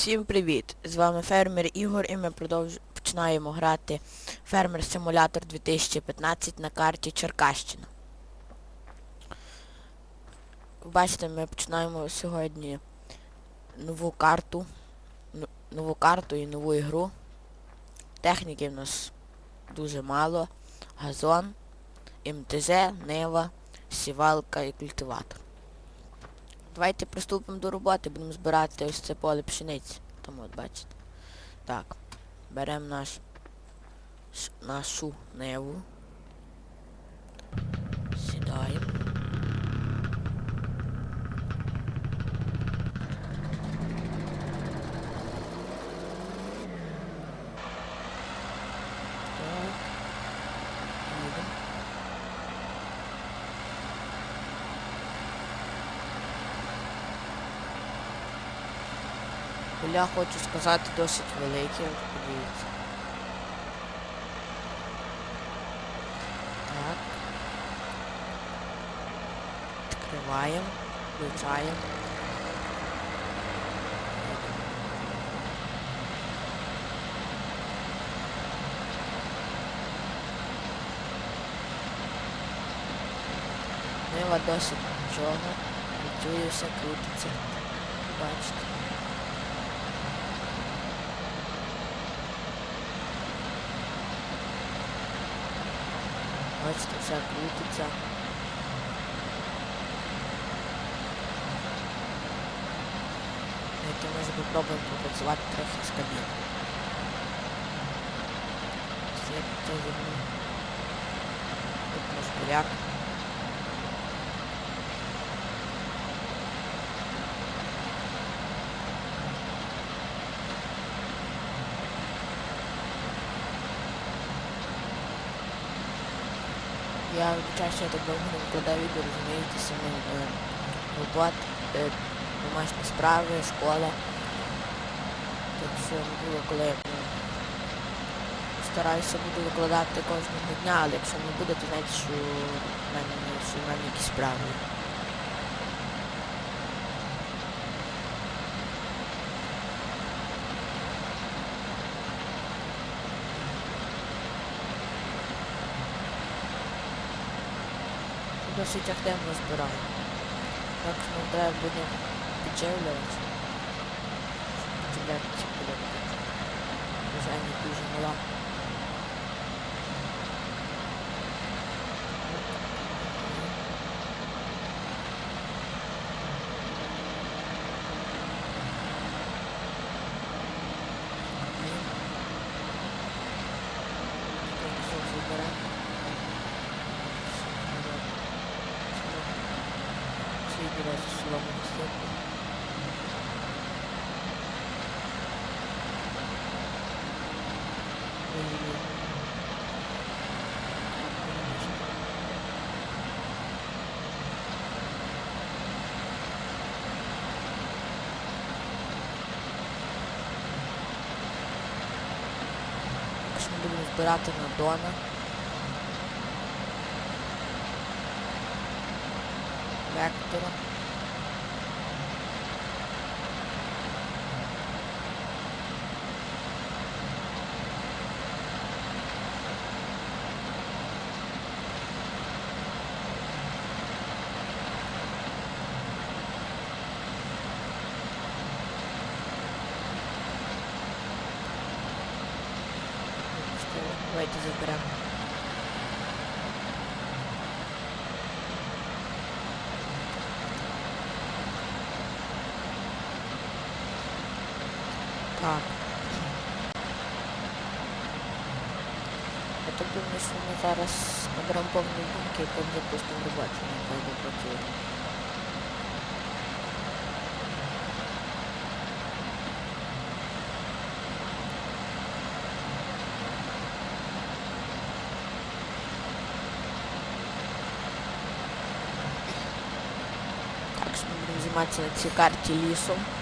Всім привіт! З вами фермер Ігор і ми продовж... починаємо грати Фермер Симулятор 2015 на карті Черкащина. Бачите, ми починаємо сьогодні нову карту. ну- Нову карту і нову ігру. Техніки в нас дуже мало. Газон, МТЗ, Нива, сівалка і культиватор. Давайте приступимо до роботи, будемо збирати ось це поле пшениці. Там от бачите. Так. Беремо наш нашу неву. Сідаємо. Так. Їдемо. Поля, хочу сказати, досить великі, подивіться. Так. Відкриваємо, включаємо. Нива досить нічого. Працює все, крутиться. Бачите. Бачите, все крутиться. Давайте може попробуємо попрацювати трохи з кабіни. Все це зі мною. Тут наш буряк. Я чаще я так довго не викладаю відео, розумієте, самі е, е, домашні справи, школа. Так що було коли ну, стараюся буду викладати кожного дня, але якщо не буде, то знаєте, що в мене, що в мене якісь справи. є. Досить активно збираю. Так що треба буде підживлювати. Підживляти ці подобки. Бажання дуже мала. Якщо ми будемо збирати на Дона. Вектора. Давайте заберемо. Так. Я так думаю, що ми зараз наберемо повні думки і потім запустимо робочу, яка працює. Так що ми будемо займатися на цій карті лісом.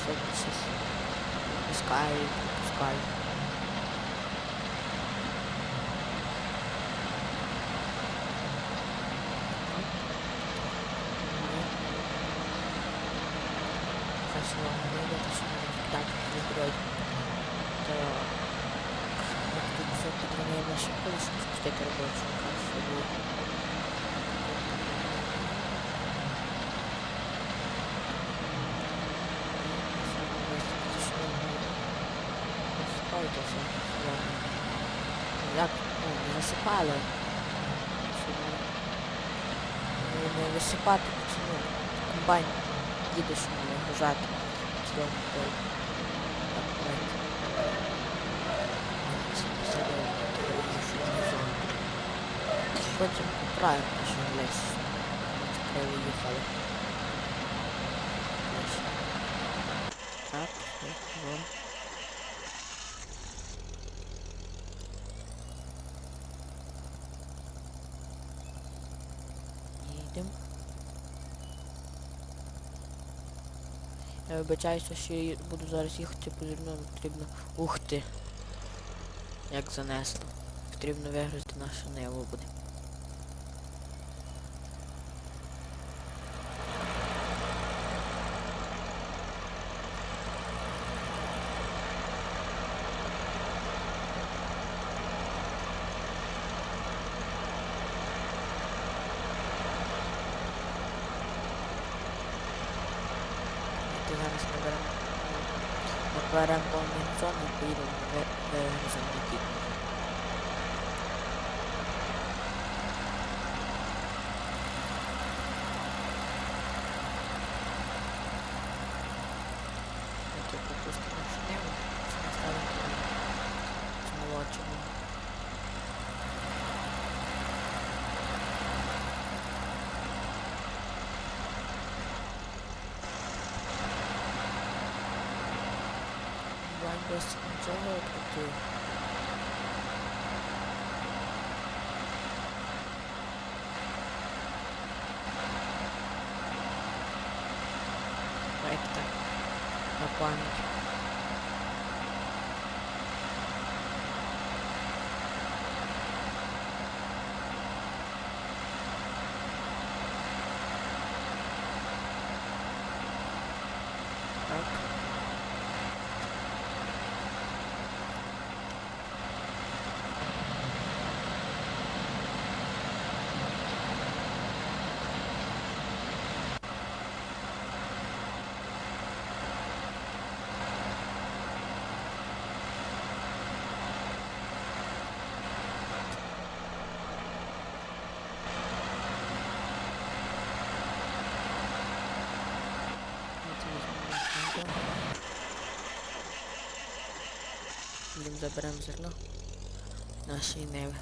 Фотосфотися. Пропускаю, Розпайтеся, Як, ну, не засипали. Щоб не, висипати, ну, комбайн їде, щоб не вгружати в цілому полі. Так, давайте. Це посадили, тепер висипну зону. Потім поправимо, що лесь. Ми це виїхали. Лесь. Так, все, вон. Їдемо. Я вибачаюся, що я буду зараз їхати по зерну, потрібно... Ух ти! Як занесло. Потрібно вигрузити нашу ниву буде. Без нічого тут. Давайте. На пам'ять. Будемо заберемо зерно нашої неви.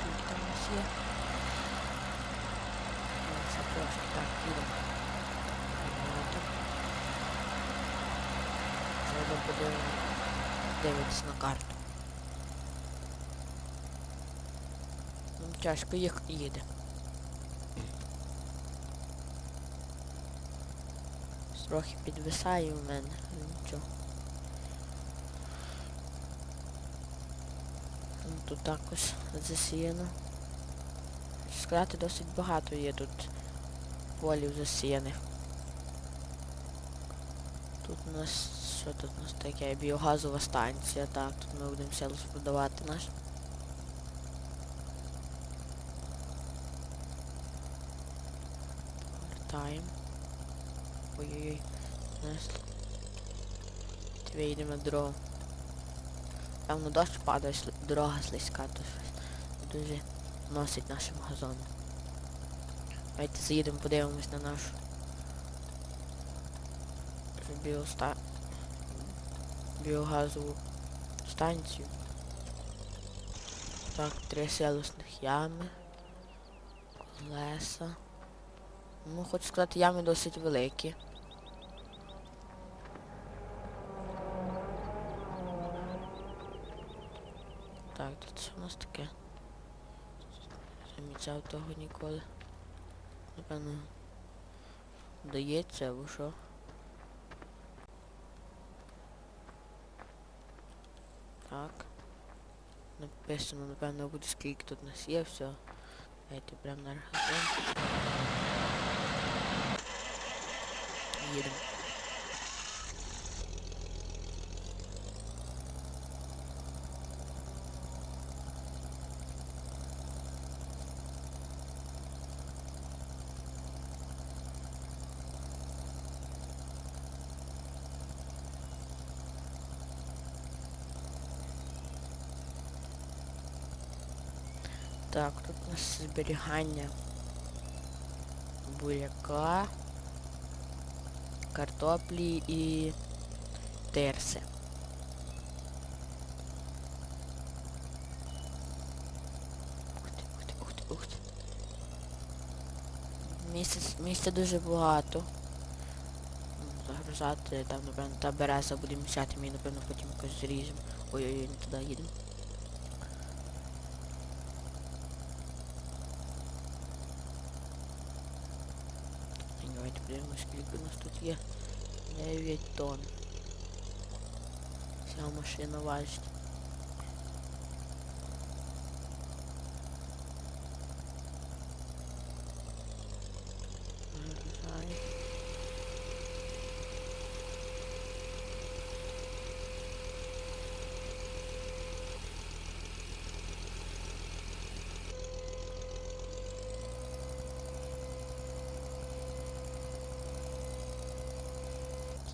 Скільки там у нас є? Це трошки так, їдемо. Минуту. Треба буде дивитися на карту. Ну, тяжко їх їде. Трохи підвисає у мене, нічого. Ну, Тут також засіяно. Сказати досить багато є тут полів засіяних. Тут у нас що тут у нас таке? Біогазова станція, так, тут ми будемо селус продавати наш. Повертаємо. Ой-ой-ой. Нас. Вийдемо на дорогу. Певно дощ падає, дорога слизька, то щось дуже носить нашим газоном. Давайте заїдемо, подивимось на нашу біоста... біогазову станцію. Так, три силосних ями. Колеса. Ну, хочу сказати, ями досить великі. Так, тут що у нас таке? Замічав того ніколи. Напевно. Дається або що. Так. Написано, напевно, буде скільки тут нас є, все. Давайте прямо на. Їдемо. Так, тут у нас зберігання буряка, картоплі і терси. Місця, місця дуже багато. Загружати, там, напевно, та береза буде мішати, ми, напевно, потім якось зріжемо. Ой-ой-ой, не туди їдемо. Подивимось, скільки у нас тут є. 9 тонн. Ця машина важить.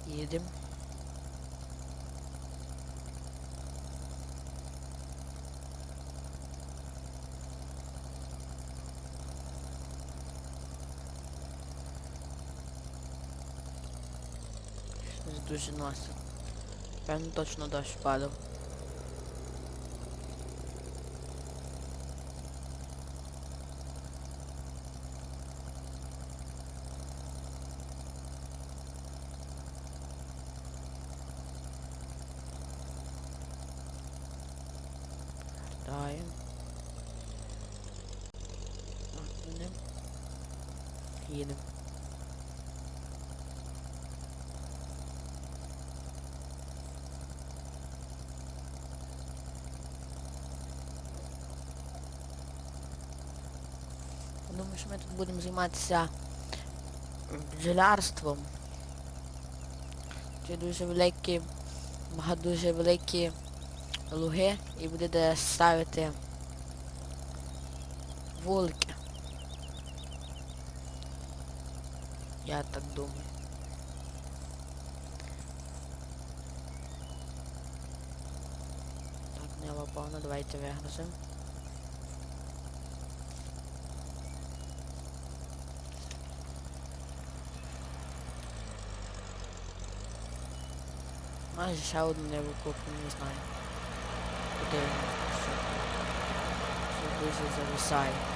Їдемо. Щось дуже носить. Певно точно дощ падав. Вертаємо. Їдемо. Їдемо. Думаю, що ми тут будемо займатися бджолярством. Це дуже великі, дуже великі луги і буде де ставити вулики. Я так думаю. Так, не повно, давайте вигрузимо. Майже ще одну не викупимо, не знаю. Подивимось, що. Що дуже зависає.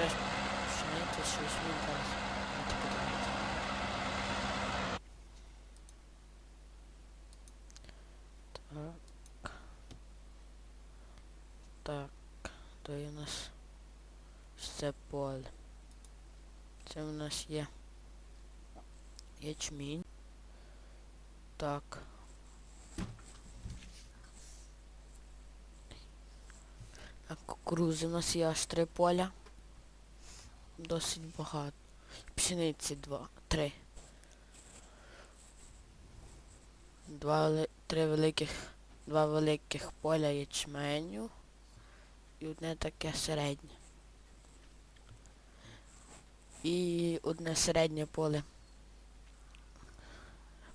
плавається. щось пшениця, щось він зараз. Давайте подивимося. Так. То є у нас все поле. Це у нас є ячмінь. Так. А кукурузи у нас є аж три поля. Досить багато. Пшениці два, три. Два три великих, два великих поля ячменю і одне таке середнє. І одне середнє поле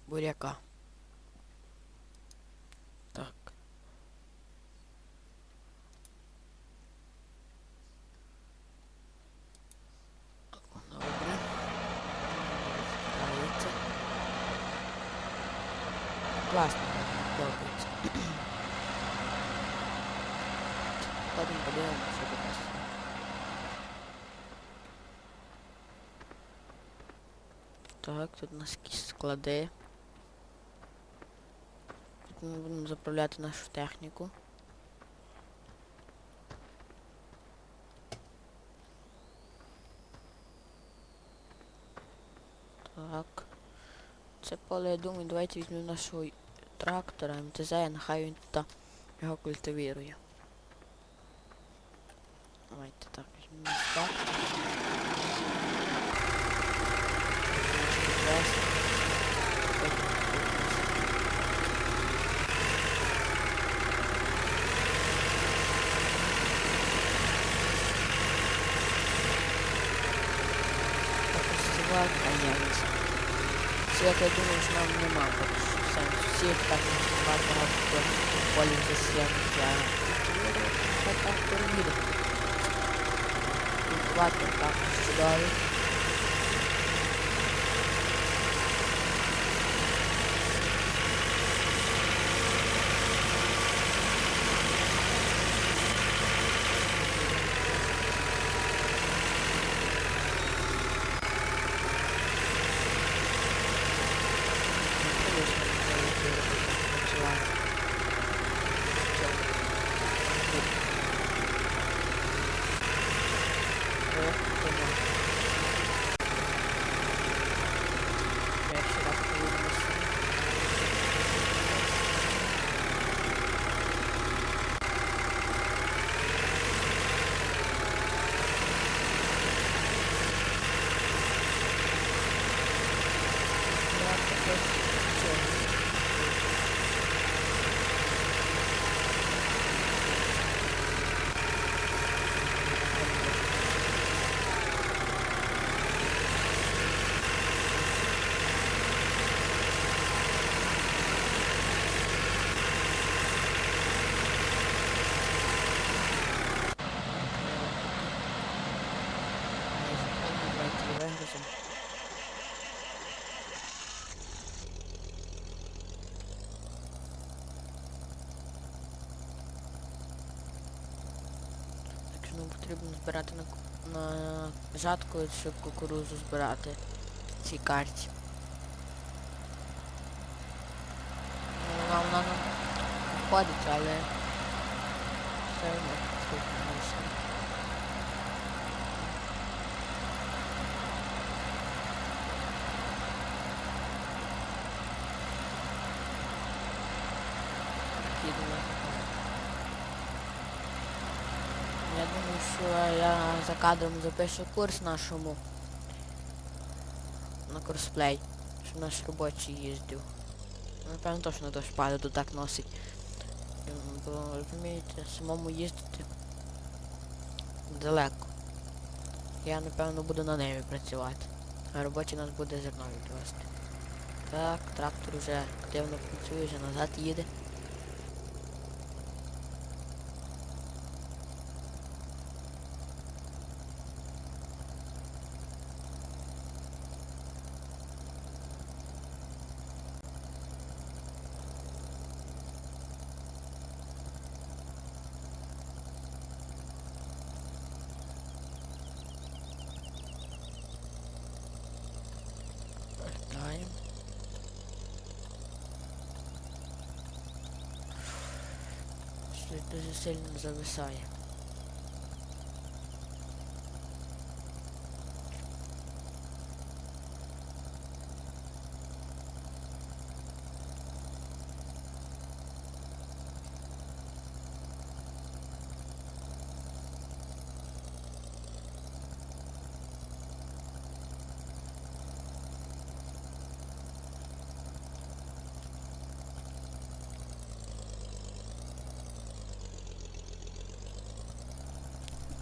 буряка. Класно, подобається. Ходимо подивимося, що тут нас. Так, тут у нас якісь склади. Тут ми будемо заправляти нашу техніку. Так. Це поле, я думаю, давайте візьмемо нашого трактора МТЗ, нехай він тут його культивірує. Давайте так, візьмемо так. А я не я думаю, що нам нема поки що сенсу. Всі так не багато багато хто полі засіяти для Хай так перевіри. Культиватор також чудовий. Вигрузимо. Так що нам потрібно збирати на, на жатку, щоб кукурузу збирати в цій карті. Вона, вона нам входить, але все одно потрібно мусимо. Підемо. Що я за кадром запишу курс нашому на курсплей, щоб наш робочий їздив. Напевно точно дощ падає, то так носить. Бо розумієте, самому їздити далеко. Я напевно буду на небі працювати. А робочий нас буде зерно відвести. Так, трактор вже активно працює, вже назад їде. Щось дуже сильно зависає.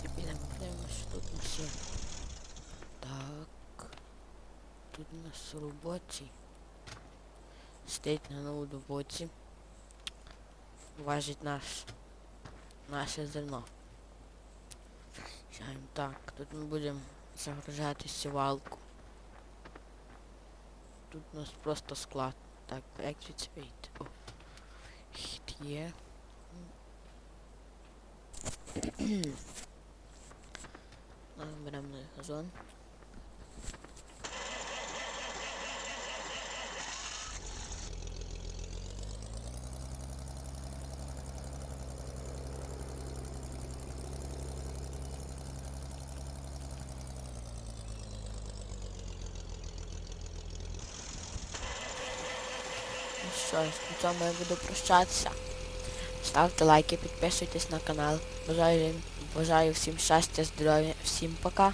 Ти підемо подивимося, що тут у нас є. Так. Тут у нас робочий. Стоїть на ноутбуці. Важить наш наше зерно. Так, тут ми будемо загружати сівалку. Тут у нас просто склад. Так, exit. О. Хід є. Беремо газон. Ну що ж, на цьому я буду прощатися. Ставте лайки, підписуйтесь на канал. Бажаю, бажаю всім щастя, здоров'я, всім пока.